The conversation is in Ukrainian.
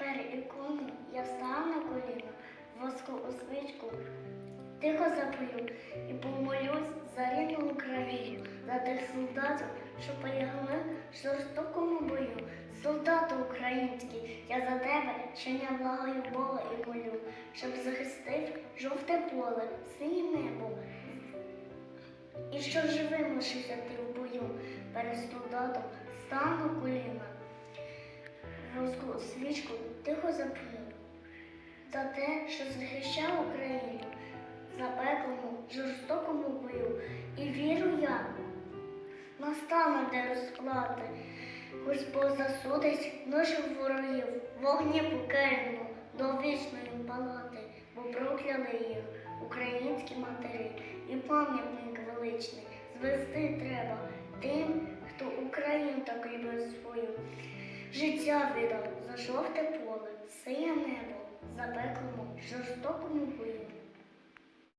Перед іконою я став на коліна, воску у свічку, тихо запою і помолюсь за рідну Україну, за тих солдатів, що полягли в жорстокому бою. Солдати українські, я за тебе щодня благаю Бога і молю, щоб захистив жовте поле, синє небо. І що живим лишився ти в бою, перед солдатом стану коліна. Воску свічку тихо запалю за те, що захищав Україну за пеклому, жорстокому бою. І віру я, настане де розплати, Господь засудить наших ворогів, вогні покельну до вічної палати, бо прокляли їх українські матері, і пам'ятник величний звести треба тим, Життя видав за жовте поле, синє небо, за пеклому, жорстокому бою.